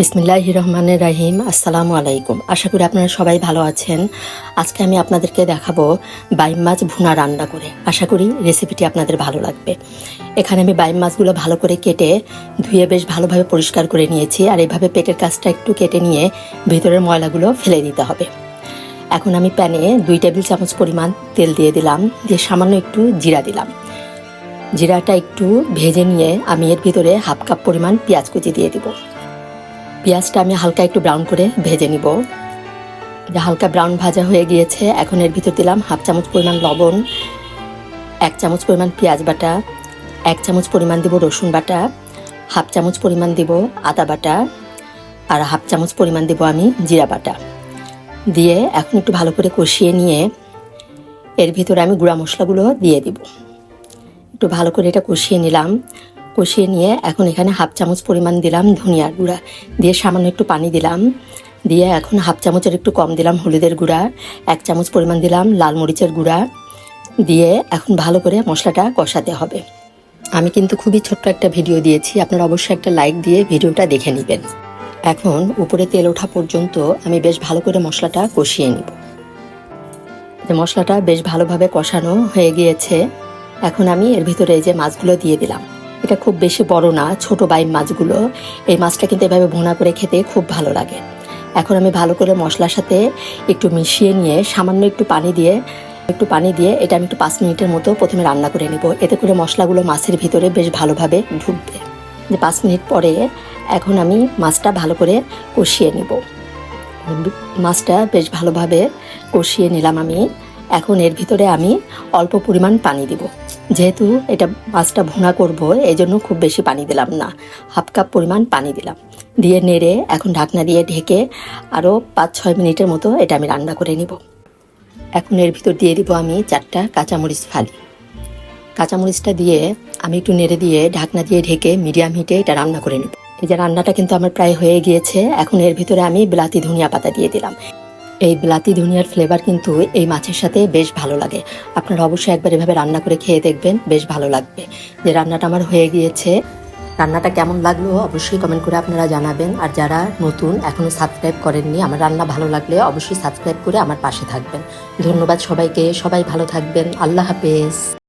বিসমিল্লাহ রহমানের রাহিম, আসসালামু আলাইকুম। আশা করি আপনারা সবাই ভালো আছেন। আজকে আমি আপনাদেরকে দেখাবো বাইম মাছ ভুনা রান্না করে। আশা করি রেসিপিটি আপনাদের ভালো লাগবে। এখানে আমি বাইম মাছগুলো ভালো করে কেটে ধুয়ে বেশ ভালোভাবে পরিষ্কার করে নিয়েছি আর এইভাবে পেটের কাজটা একটু কেটে নিয়ে ভেতরের ময়লাগুলো ফেলে দিতে হবে। এখন আমি প্যানে দুই টেবিল চামচ পরিমাণ তেল দিয়ে দিলাম, দিয়ে সামান্য একটু জিরা দিলাম। জিরাটা একটু ভেজে নিয়ে আমি এর ভিতরে হাফ কাপ পরিমাণ পেঁয়াজ কুচি দিয়ে দিব। পেঁয়াজটা আমি হালকা একটু ব্রাউন করে ভেজে নিব। হালকা ব্রাউন ভাজা হয়ে গিয়েছে। এখন এর ভিতর দিলাম হাফ চামচ পরিমাণ লবণ, এক চামচ পরিমাণ পেঁয়াজ বাটা, এক চামচ পরিমাণ দিব রসুন বাটা, হাফ চামচ পরিমাণ দিব আদা বাটা আর হাফ চামচ পরিমাণ দিব আমি জিরা বাটা। দিয়ে এখন একটু ভালো করে কষিয়ে নিয়ে এর ভিতরে আমি গুঁড়া মশলাগুলো দিয়ে দিব। একটু ভালো করে এটা কষিয়ে নিলাম। কষিয়ে নিয়ে এখন এখানে হাফ চামচ পরিমাণ দিলাম ধনিয়ার গুঁড়া। দিয়ে সামান্য একটু পানি দিলাম। দিয়ে এখন হাফ চামচের একটু কম দিলাম হলুদের গুঁড়া। এক চামচ পরিমাণ দিলাম লাল মরিচের গুঁড়া। দিয়ে এখন ভালো করে মশলাটা কষাতে হবে। আমি কিন্তু খুবই ছোট্ট একটা ভিডিও দিয়েছি, আপনারা অবশ্যই একটা লাইক দিয়ে ভিডিওটা দেখে নেবেন। এখন উপরে তেল ওঠা পর্যন্ত আমি বেশ ভালো করে মশলাটা কষিয়ে নিব। মশলাটা বেশ ভালোভাবে কষানো হয়ে গিয়েছে, এখন আমি এর ভিতরে এই যে মাছগুলো দিয়ে দিলাম। এটা খুব বেশি বড় না, ছোট বাইম মাছগুলো। এই মাছটা কিন্তু এভাবে ভুনা করে খেতে খুব ভালো লাগে। এখন আমি ভালো করে মশলার সাথে একটু মিশিয়ে নিয়ে সামান্য একটু পানি দিয়ে, একটু পানি দিয়ে এটা আমি একটু পাঁচ মিনিটের মতো প্রথমে রান্না করে নিব। এতে করে মশলাগুলো মাছের ভিতরে বেশ ভালোভাবে ঢুকবে। পাঁচ মিনিট পরে এখন আমি মাছটা ভালো করে কষিয়ে নিব। মাছটা বেশ ভালোভাবে কষিয়ে নিলাম আমি। এখন এর ভিতরে আমি অল্প পরিমাণ পানি দিব। যেহেতু এটা মাছটা ভুনা করব এই জন্য খুব বেশি পানি দিলাম না। হাফ কাপ পরিমাণ পানি দিলাম। দিয়ে নেড়ে এখন ঢাকনা দিয়ে ঢেকে আরও পাঁচ ছয় মিনিটের মতো এটা আমি রান্না করে নিব। এখন এর ভিতর দিয়ে দিব আমি চারটা কাঁচামরিচ ফালি। কাঁচামরিচটা দিয়ে আমি একটু নেড়ে দিয়ে ঢাকনা দিয়ে ঢেকে মিডিয়াম হিটে এটা রান্না করে নিব। এই যে রান্নাটা কিন্তু আমার প্রায় হয়ে গিয়েছে, এখন এর ভিতরে আমি বিলাতি ধনিয়া পাতা দিয়ে দিলাম। এই বিলাতি ধনিয়ার ফ্লেভার কিন্তু এই মাছের সাথে বেশ ভালো লাগে। আপনারা অবশ্যই একবার এভাবে রান্না করে খেয়ে দেখবেন, বেশ ভালো লাগবে। যে রান্নাটা আমার হয়ে গিয়েছে, রান্নাটা কেমন লাগল অবশ্যই কমেন্ট করে আপনারা জানাবেন। আর যারা নতুন এখনও সাবস্ক্রাইব করেননি, আমার রান্না ভালো লাগলে অবশ্যই সাবস্ক্রাইব করে আমার পাশে থাকবেন। ধন্যবাদ সবাইকে, সবাই ভালো থাকবেন। আল্লাহ হাফেজ।